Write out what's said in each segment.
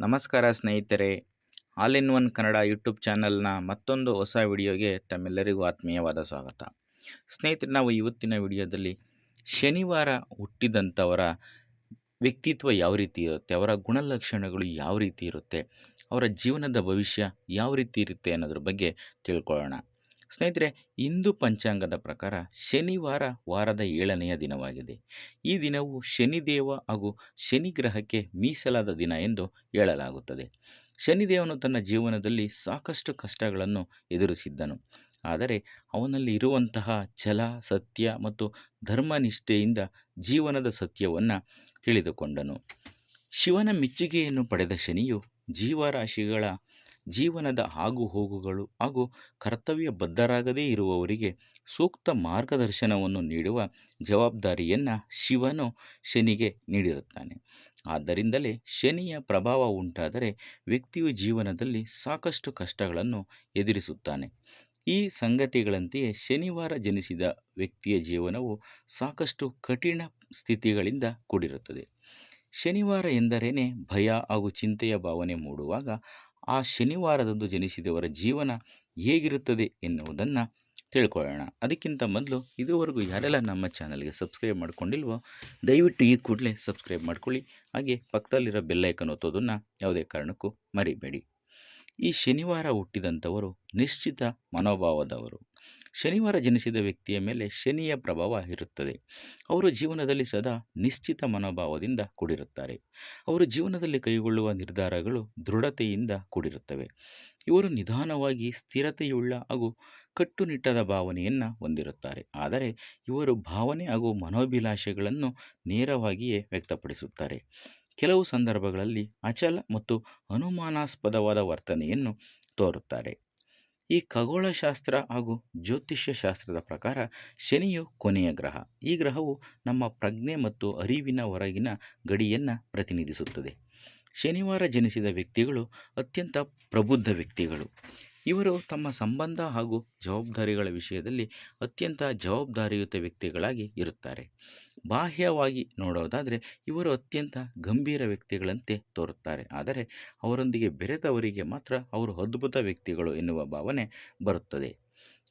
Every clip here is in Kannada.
ನಮಸ್ಕಾರ ಸ್ನೇಹಿತರೆ, all in one Kannada YouTube ಚಾನಲ್ನ ಮತ್ತೊಂದು ಹೊಸ ವಿಡಿಯೋಗೆ ತಮ್ಮೆಲ್ಲರಿಗೂ ಆತ್ಮೀಯವಾದ ಸ್ವಾಗತ. ಸ್ನೇಹಿತರೆ, ನಾವು ಇವತ್ತಿನ ವಿಡಿಯೋದಲ್ಲಿ ಶನಿವಾರ ಹುಟ್ಟಿದಂಥವರ ವ್ಯಕ್ತಿತ್ವ ಯಾವ ರೀತಿ ಇರುತ್ತೆ, ಅವರ ಗುಣಲಕ್ಷಣಗಳು ಯಾವ ರೀತಿ ಇರುತ್ತೆ, ಅವರ ಜೀವನದ ಭವಿಷ್ಯ ಯಾವ ರೀತಿ ಇರುತ್ತೆ ಅನ್ನೋದ್ರ ಬಗ್ಗೆ ತಿಳ್ಕೊಳ್ಳೋಣ. ಸ್ನೇಹಿತರೆ, ಹಿಂದೂ ಪಂಚಾಂಗದ ಪ್ರಕಾರ ಶನಿವಾರ ವಾರದ ಏಳನೆಯ ದಿನವಾಗಿದೆ. ಈ ದಿನವು ಶನಿದೇವ ಹಾಗೂ ಶನಿ ಗ್ರಹಕ್ಕೆ ಮೀಸಲಾದ ದಿನ ಎಂದು ಹೇಳಲಾಗುತ್ತದೆ. ಶನಿದೇವನು ತನ್ನ ಜೀವನದಲ್ಲಿ ಸಾಕಷ್ಟು ಕಷ್ಟಗಳನ್ನು ಎದುರಿಸಿದ್ದನು. ಆದರೆ ಅವನಲ್ಲಿ ಇರುವಂತಹ ಛಲ, ಸತ್ಯ ಮತ್ತು ಧರ್ಮನಿಷ್ಠೆಯಿಂದ ಜೀವನದ ಸತ್ಯವನ್ನು ತಿಳಿದುಕೊಂಡನು. ಶಿವನ ಮೆಚ್ಚುಗೆಯನ್ನು ಪಡೆದ ಶನಿಯು ಜೀವರಾಶಿಗಳ ಜೀವನದ ಆಗುಹೋಗುಗಳು ಹಾಗೂ ಕರ್ತವ್ಯ ಬದ್ಧರಾಗದೇ ಇರುವವರಿಗೆ ಸೂಕ್ತ ಮಾರ್ಗದರ್ಶನವನ್ನು ನೀಡುವ ಜವಾಬ್ದಾರಿಯನ್ನು ಶಿವನು ಶನಿಗೆ ನೀಡಿರುತ್ತಾನೆ. ಆದ್ದರಿಂದಲೇ ಶನಿಯ ಪ್ರಭಾವ ಉಂಟಾದರೆ ವ್ಯಕ್ತಿಯು ಜೀವನದಲ್ಲಿ ಸಾಕಷ್ಟು ಕಷ್ಟಗಳನ್ನು ಎದುರಿಸುತ್ತಾನೆ. ಈ ಸಂಗತಿಗಳಂತೆಯೇ ಶನಿವಾರ ಜನಿಸಿದ ವ್ಯಕ್ತಿಯ ಜೀವನವು ಸಾಕಷ್ಟು ಕಠಿಣ ಸ್ಥಿತಿಗಳಿಂದ ಕೂಡಿರುತ್ತದೆ. ಶನಿವಾರ ಎಂದರೇನೆ ಭಯ ಹಾಗೂ ಚಿಂತೆಯ ಭಾವನೆ ಮೂಡುವಾಗ ಆ ಶನಿವಾರದಂದು ಜನಿಸಿದವರ ಜೀವನ ಹೇಗಿರುತ್ತದೆ ಎನ್ನುವುದನ್ನು ತಿಳ್ಕೊಳ್ಳೋಣ. ಅದಕ್ಕಿಂತ ಮೊದಲು ಇದುವರೆಗೂ ಯಾರೆಲ್ಲ ನಮ್ಮ ಚಾನಲ್ಗೆ ಸಬ್ಸ್ಕ್ರೈಬ್ ಮಾಡ್ಕೊಂಡಿಲ್ವೋ, ದಯವಿಟ್ಟು ಈ ಕೂಡಲೇ ಸಬ್ಸ್ಕ್ರೈಬ್ ಮಾಡ್ಕೊಳ್ಳಿ. ಹಾಗೆ ಪಕ್ಕದಲ್ಲಿರೋ ಬೆಲ್ಲೈಕನ್ ಒತ್ತೋದನ್ನು ಯಾವುದೇ ಕಾರಣಕ್ಕೂ ಮರಿಬೇಡಿ. ಈ ಶನಿವಾರ ಹುಟ್ಟಿದಂಥವರು ನಿಶ್ಚಿತ ಮನೋಭಾವದವರು. ಶನಿವಾರ ಜನಿಸಿದ ವ್ಯಕ್ತಿಯ ಮೇಲೆ ಶನಿಯ ಪ್ರಭಾವ ಇರುತ್ತದೆ. ಅವರು ಜೀವನದಲ್ಲಿ ಸದಾ ನಿಶ್ಚಿತ ಮನೋಭಾವದಿಂದ ಕೂಡಿರುತ್ತಾರೆ. ಅವರು ಜೀವನದಲ್ಲಿ ಕೈಗೊಳ್ಳುವ ನಿರ್ಧಾರಗಳು ದೃಢತೆಯಿಂದ ಕೂಡಿರುತ್ತವೆ. ಇವರು ನಿಧಾನವಾಗಿ ಸ್ಥಿರತೆಯುಳ್ಳ ಹಾಗೂ ಕಟ್ಟುನಿಟ್ಟಾದ ಭಾವನೆಯನ್ನು ಹೊಂದಿರುತ್ತಾರೆ. ಆದರೆ ಇವರು ಭಾವನೆ ಹಾಗೂ ಮನೋಭಿಲಾಷೆಗಳನ್ನು ನೇರವಾಗಿಯೇ ವ್ಯಕ್ತಪಡಿಸುತ್ತಾರೆ. ಕೆಲವು ಸಂದರ್ಭಗಳಲ್ಲಿ ಅಚಲ ಮತ್ತು ಅನುಮಾನಾಸ್ಪದವಾದ ವರ್ತನೆಯನ್ನು ತೋರುತ್ತಾರೆ. ಈ ಖಗೋಳಶಾಸ್ತ್ರ ಹಾಗೂ ಜ್ಯೋತಿಷ್ಯ ಶಾಸ್ತ್ರದ ಪ್ರಕಾರ ಶನಿಯು ಕೊನೆಯ ಗ್ರಹ. ಈ ಗ್ರಹವು ನಮ್ಮ ಪ್ರಜ್ಞೆ ಮತ್ತು ಅರಿವಿನ ಹೊರಗಿನ ಗಡಿಯನ್ನು ಪ್ರತಿನಿಧಿಸುತ್ತದೆ. ಶನಿವಾರ ಜನಿಸಿದ ವ್ಯಕ್ತಿಗಳು ಅತ್ಯಂತ ಪ್ರಬುದ್ಧ ವ್ಯಕ್ತಿಗಳು. ಇವರು ತಮ್ಮ ಸಂಬಂಧ ಹಾಗೂ ಜವಾಬ್ದಾರಿಗಳ ವಿಷಯದಲ್ಲಿ ಅತ್ಯಂತ ಜವಾಬ್ದಾರಿಯುತ ವ್ಯಕ್ತಿಗಳಾಗಿ ಇರುತ್ತಾರೆ. ಬಾಹ್ಯವಾಗಿ ನೋಡೋದಾದರೆ ಇವರು ಅತ್ಯಂತ ಗಂಭೀರ ವ್ಯಕ್ತಿಗಳಂತೆ ತೋರುತ್ತಾರೆ. ಆದರೆ ಅವರೊಂದಿಗೆ ಬೆರೆತವರಿಗೆ ಮಾತ್ರ ಅವರು ಅದ್ಭುತ ವ್ಯಕ್ತಿಗಳು ಎನ್ನುವ ಭಾವನೆ ಬರುತ್ತದೆ.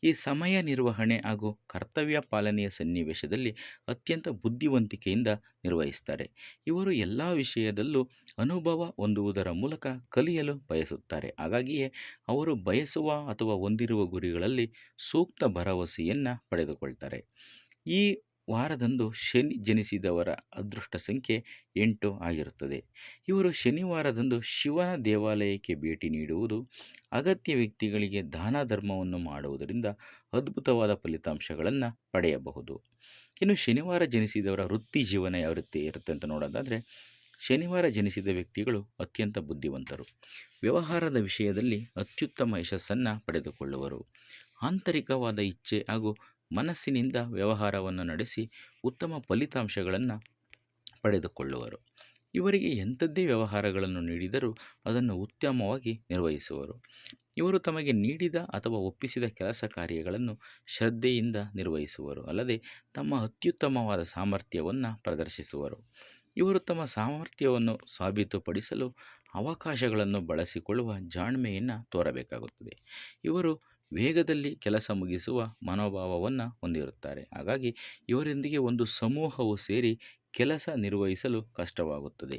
ಈ ಸಮಯ ನಿರ್ವಹಣೆ ಹಾಗೂ ಕರ್ತವ್ಯ ಪಾಲನೆಯ ಸನ್ನಿವೇಶದಲ್ಲಿ ಅತ್ಯಂತ ಬುದ್ಧಿವಂತಿಕೆಯಿಂದ ನಿರ್ವಹಿಸ್ತಾರೆ. ಇವರು ಎಲ್ಲ ವಿಷಯದಲ್ಲೂ ಅನುಭವ ಹೊಂದುವುದರ ಮೂಲಕ ಕಲಿಯಲು ಬಯಸುತ್ತಾರೆ. ಹಾಗಾಗಿಯೇ ಅವರು ಬಯಸುವ ಅಥವಾ ಹೊಂದಿರುವ ಗುರಿಗಳಲ್ಲಿ ಸೂಕ್ತ ಭರವಸೆಯನ್ನು ಪಡೆದುಕೊಳ್ತಾರೆ. ಈ ವಾರದಂದು ಶನಿ ಜನಿಸಿದವರ ಅದೃಷ್ಟ ಸಂಖ್ಯೆ ಎಂಟು ಆಗಿರುತ್ತದೆ. ಇವರು ಶನಿವಾರದಂದು ಶಿವನ ದೇವಾಲಯಕ್ಕೆ ಭೇಟಿ ನೀಡುವುದು ಅಗತ್ಯ ವ್ಯಕ್ತಿಗಳಿಗೆ ದಾನ ಧರ್ಮವನ್ನು ಮಾಡುವುದರಿಂದ ಅದ್ಭುತವಾದ ಫಲಿತಾಂಶಗಳನ್ನು ಪಡೆಯಬಹುದು. ಇನ್ನು ಶನಿವಾರ ಜನಿಸಿದವರ ವೃತ್ತಿ ಜೀವನ ಯಾವ ರೀತಿ ಇರುತ್ತೆ ಅಂತ ನೋಡೋದಾದರೆ, ಶನಿವಾರ ಜನಿಸಿದ ವ್ಯಕ್ತಿಗಳು ಅತ್ಯಂತ ಬುದ್ಧಿವಂತರು. ವ್ಯವಹಾರದ ವಿಷಯದಲ್ಲಿ ಅತ್ಯುತ್ತಮ ಯಶಸ್ಸನ್ನು ಪಡೆದುಕೊಳ್ಳುವರು. ಆಂತರಿಕವಾದ ಇಚ್ಛೆ ಹಾಗೂ ಮನಸ್ಸಿನಿಂದ ವ್ಯವಹಾರವನ್ನು ನಡೆಸಿ ಉತ್ತಮ ಫಲಿತಾಂಶಗಳನ್ನು ಪಡೆದುಕೊಳ್ಳುವರು. ಇವರಿಗೆ ಎಂಥದ್ದೇ ವ್ಯವಹಾರಗಳನ್ನು ನೀಡಿದರೂ ಅದನ್ನು ಉತ್ತಮವಾಗಿ ನಿರ್ವಹಿಸುವರು. ಇವರು ತಮಗೆ ನೀಡಿದ ಅಥವಾ ಒಪ್ಪಿಸಿದ ಕೆಲಸ ಕಾರ್ಯಗಳನ್ನು ಶ್ರದ್ಧೆಯಿಂದ ನಿರ್ವಹಿಸುವರು, ಅಲ್ಲದೆ ತಮ್ಮ ಅತ್ಯುತ್ತಮವಾದ ಸಾಮರ್ಥ್ಯವನ್ನು ಪ್ರದರ್ಶಿಸುವರು. ಇವರು ತಮ್ಮ ಸಾಮರ್ಥ್ಯವನ್ನು ಸಾಬೀತುಪಡಿಸಲು ಅವಕಾಶಗಳನ್ನು ಬಳಸಿಕೊಳ್ಳುವ ಜಾಣ್ಮೆಯನ್ನು ತೋರಬೇಕಾಗುತ್ತದೆ. ಇವರು ವೇಗದಲ್ಲಿ ಕೆಲಸ ಮುಗಿಸುವ ಮನೋಭಾವವನ್ನು ಹೊಂದಿರುತ್ತಾರೆ. ಹಾಗಾಗಿ ಇವರೊಂದಿಗೆ ಒಂದು ಸಮೂಹವು ಸೇರಿ ಕೆಲಸ ನಿರ್ವಹಿಸಲು ಕಷ್ಟವಾಗುತ್ತದೆ.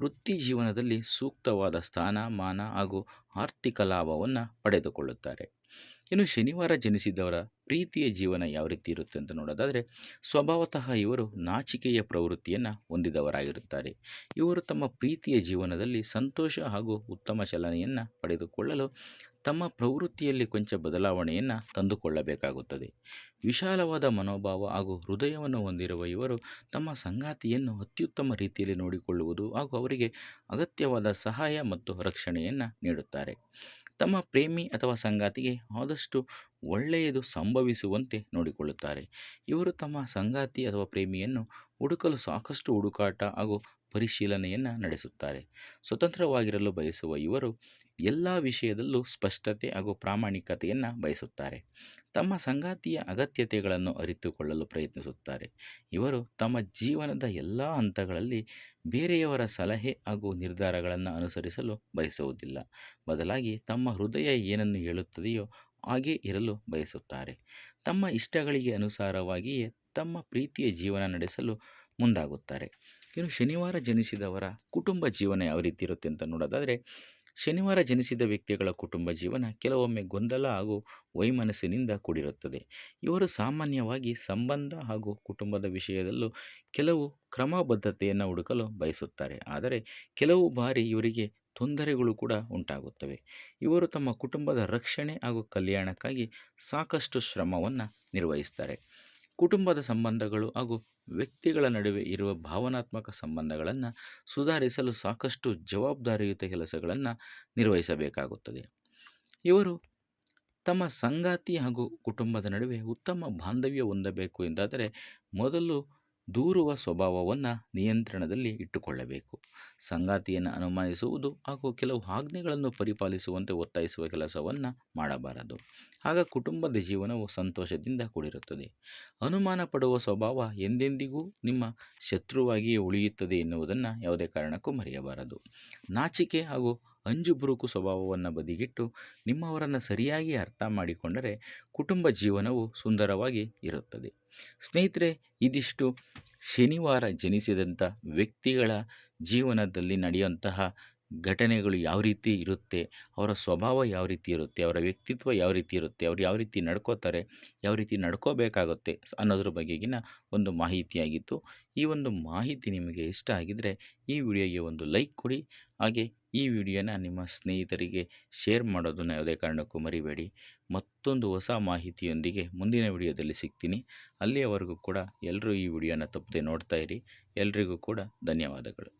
ವೃತ್ತಿ ಜೀವನದಲ್ಲಿ ಸೂಕ್ತವಾದ ಸ್ಥಾನ, ಮಾನ ಹಾಗೂ ಆರ್ಥಿಕ ಲಾಭವನ್ನು ಪಡೆದುಕೊಳ್ಳುತ್ತಾರೆ. ಇನ್ನು ಶನಿವಾರ ಜನಿಸಿದವರ ಪ್ರೀತಿಯ ಜೀವನ ಯಾವ ರೀತಿ ಇರುತ್ತೆ ಅಂತ ನೋಡೋದಾದರೆ, ಸ್ವಭಾವತಃ ಇವರು ನಾಚಿಕೆಯ ಪ್ರವೃತ್ತಿಯನ್ನು ಹೊಂದಿದವರಾಗಿರುತ್ತಾರೆ. ಇವರು ತಮ್ಮ ಪ್ರೀತಿಯ ಜೀವನದಲ್ಲಿ ಸಂತೋಷ ಹಾಗೂ ಉತ್ತಮ ಚಲನೆಯನ್ನು ಪಡೆದುಕೊಳ್ಳಲು ತಮ್ಮ ಪ್ರವೃತ್ತಿಯಲ್ಲಿ ಕೊಂಚ ಬದಲಾವಣೆಯನ್ನು ತಂದುಕೊಳ್ಳಬೇಕಾಗುತ್ತದೆ. ವಿಶಾಲವಾದ ಮನೋಭಾವ ಹಾಗೂ ಹೃದಯವನ್ನು ಹೊಂದಿರುವ ಇವರು ತಮ್ಮ ಸಂಗಾತಿಯನ್ನು ಅತ್ಯುತ್ತಮ ರೀತಿಯಲ್ಲಿ ನೋಡಿಕೊಳ್ಳುವುದು ಹಾಗೂ ಅವರಿಗೆ ಅಗತ್ಯವಾದ ಸಹಾಯ ಮತ್ತು ರಕ್ಷಣೆಯನ್ನು ನೀಡುತ್ತಾರೆ. ತಮ್ಮ ಪ್ರೇಮಿ ಅಥವಾ ಸಂಗಾತಿಗೆ ಆದಷ್ಟು ಒಳ್ಳೆಯದು ಸಂಭವಿಸುವಂತೆ ನೋಡಿಕೊಳ್ಳುತ್ತಾರೆ. ಇವರು ತಮ್ಮ ಸಂಗಾತಿ ಅಥವಾ ಪ್ರೇಮಿಯನ್ನು ಹುಡುಕಲು ಸಾಕಷ್ಟು ಹುಡುಕಾಟ ಹಾಗೂ ಪರಿಶೀಲನೆಯನ್ನು ನಡೆಸುತ್ತಾರೆ. ಸ್ವತಂತ್ರವಾಗಿರಲು ಬಯಸುವ ಇವರು ಎಲ್ಲ ವಿಷಯದಲ್ಲೂ ಸ್ಪಷ್ಟತೆ ಹಾಗೂ ಪ್ರಾಮಾಣಿಕತೆಯನ್ನು ಬಯಸುತ್ತಾರೆ. ತಮ್ಮ ಸಂಗಾತಿಯ ಅಗತ್ಯತೆಗಳನ್ನು ಅರಿತುಕೊಳ್ಳಲು ಪ್ರಯತ್ನಿಸುತ್ತಾರೆ. ಇವರು ತಮ್ಮ ಜೀವನದ ಎಲ್ಲ ಹಂತಗಳಲ್ಲಿ ಬೇರೆಯವರ ಸಲಹೆ ಹಾಗೂ ನಿರ್ಧಾರಗಳನ್ನು ಅನುಸರಿಸಲು ಬಯಸುವುದಿಲ್ಲ. ಬದಲಾಗಿ ತಮ್ಮ ಹೃದಯ ಏನನ್ನು ಹೇಳುತ್ತದೆಯೋ ಹಾಗೇ ಇರಲು ಬಯಸುತ್ತಾರೆ. ತಮ್ಮ ಇಷ್ಟಗಳಿಗೆ ಅನುಸಾರವಾಗಿಯೇ ತಮ್ಮ ಪ್ರೀತಿಯ ಜೀವನ ನಡೆಸಲು ಮುಂದಾಗುತ್ತಾರೆ. ಇನ್ನು ಶನಿವಾರ ಜನಿಸಿದವರ ಕುಟುಂಬ ಜೀವನ ಯಾವ ರೀತಿ ಇರುತ್ತೆ ಅಂತ ನೋಡೋದಾದರೆ, ಶನಿವಾರ ಜನಿಸಿದ ವ್ಯಕ್ತಿಗಳ ಕುಟುಂಬ ಜೀವನ ಕೆಲವೊಮ್ಮೆ ಗೊಂದಲ ಹಾಗೂ ವೈಮನಸ್ಸಿನಿಂದ ಕೂಡಿರುತ್ತದೆ. ಇವರು ಸಾಮಾನ್ಯವಾಗಿ ಸಂಬಂಧ ಹಾಗೂ ಕುಟುಂಬದ ವಿಷಯದಲ್ಲೂ ಕೆಲವು ಕ್ರಮಬದ್ಧತೆಯನ್ನು ಹುಡುಕಲು ಬಯಸುತ್ತಾರೆ. ಆದರೆ ಕೆಲವು ಬಾರಿ ಇವರಿಗೆ ತೊಂದರೆಗಳು ಕೂಡ ಉಂಟಾಗುತ್ತವೆ. ಇವರು ತಮ್ಮ ಕುಟುಂಬದ ರಕ್ಷಣೆ ಹಾಗೂ ಕಲ್ಯಾಣಕ್ಕಾಗಿ ಸಾಕಷ್ಟು ಶ್ರಮವನ್ನು ನಿರ್ವಹಿಸ್ತಾರೆ. ಕುಟುಂಬದ ಸಂಬಂಧಗಳು ಹಾಗೂ ವ್ಯಕ್ತಿಗಳ ನಡುವೆ ಇರುವ ಭಾವನಾತ್ಮಕ ಸಂಬಂಧಗಳನ್ನು ಸುಧಾರಿಸಲು ಸಾಕಷ್ಟು ಜವಾಬ್ದಾರಿಯುತ ಕೆಲಸಗಳನ್ನು ನಿರ್ವಹಿಸಬೇಕಾಗುತ್ತದೆ. ಇವರು ತಮ್ಮ ಸಂಗಾತಿ ಹಾಗೂ ಕುಟುಂಬದ ನಡುವೆ ಉತ್ತಮ ಬಾಂಧವ್ಯ ಹೊಂದಬೇಕು ಎಂದಾದರೆ ಮೊದಲು ದೂರುವ ಸ್ವಭಾವವನ್ನು ನಿಯಂತ್ರಣದಲ್ಲಿ ಇಟ್ಟುಕೊಳ್ಳಬೇಕು. ಸಂಗಾತಿಯನ್ನು ಅನುಮಾನಿಸುವುದು ಹಾಗೂ ಕೆಲವು ಆಜ್ಞೆಗಳನ್ನು ಪರಿಪಾಲಿಸುವಂತೆ ಒತ್ತಾಯಿಸುವ ಕೆಲಸವನ್ನು ಮಾಡಬಾರದು. ಆಗ ಕುಟುಂಬದ ಜೀವನವು ಸಂತೋಷದಿಂದ ಕೂಡಿರುತ್ತದೆ. ಅನುಮಾನ ಪಡುವ ಸ್ವಭಾವ ಎಂದೆಂದಿಗೂ ನಿಮ್ಮ ಶತ್ರುವಾಗಿಯೇ ಉಳಿಯುತ್ತದೆ ಎನ್ನುವುದನ್ನು ಯಾವುದೇ ಕಾರಣಕ್ಕೂ ಮರೆಯಬಾರದು. ನಾಚಿಕೆ ಹಾಗೂ ಅಂಜುಬುರುಕು ಸ್ವಭಾವವನ್ನು ಬದಿಗಿಟ್ಟು ನಿಮ್ಮವರನ್ನು ಸರಿಯಾಗಿ ಅರ್ಥ ಮಾಡಿಕೊಂಡರೆ ಕುಟುಂಬ ಜೀವನವು ಸುಂದರವಾಗಿ ಇರುತ್ತದೆ. ಸ್ನೇಹಿತರೆ, ಇದಿಷ್ಟು ಶನಿವಾರ ಜನಿಸಿದಂಥ ವ್ಯಕ್ತಿಗಳ ಜೀವನದಲ್ಲಿ ನಡೆಯುವಂತಹ ಘಟನೆಗಳು ಯಾವ ರೀತಿ ಇರುತ್ತೆ, ಅವರ ಸ್ವಭಾವ ಯಾವ ರೀತಿ ಇರುತ್ತೆ, ಅವರ ವ್ಯಕ್ತಿತ್ವ ಯಾವ ರೀತಿ ಇರುತ್ತೆ, ಅವ್ರು ಯಾವ ರೀತಿ ನಡ್ಕೋತಾರೆ, ಯಾವ ರೀತಿ ನಡ್ಕೋಬೇಕಾಗುತ್ತೆ ಅನ್ನೋದ್ರ ಬಗೆಗಿನ ಒಂದು ಮಾಹಿತಿಯಾಗಿತ್ತು. ಈ ಒಂದು ಮಾಹಿತಿ ನಿಮಗೆ ಇಷ್ಟ ಆಗಿದ್ದರೆ ಈ ವಿಡಿಯೋಗೆ ಒಂದು ಲೈಕ್ ಕೊಡಿ, ಹಾಗೆ ಈ ವಿಡಿಯೋನ ನಿಮ್ಮ ಸ್ನೇಹಿತರಿಗೆ ಶೇರ್ ಮಾಡೋದನ್ನು ಯಾವುದೇ ಕಾರಣಕ್ಕೂ ಮರಿಬೇಡಿ. ಮತ್ತೊಂದು ಹೊಸ ಮಾಹಿತಿಯೊಂದಿಗೆ ಮುಂದಿನ ವಿಡಿಯೋದಲ್ಲಿ ಸಿಗ್ತೀನಿ. ಅಲ್ಲಿಯವರೆಗೂ ಕೂಡ ಎಲ್ಲರೂ ಈ ವಿಡಿಯೋನ ತಪ್ಪದೆ ನೋಡ್ತಾ ಇರಿ. ಎಲ್ರಿಗೂ ಕೂಡ ಧನ್ಯವಾದಗಳು.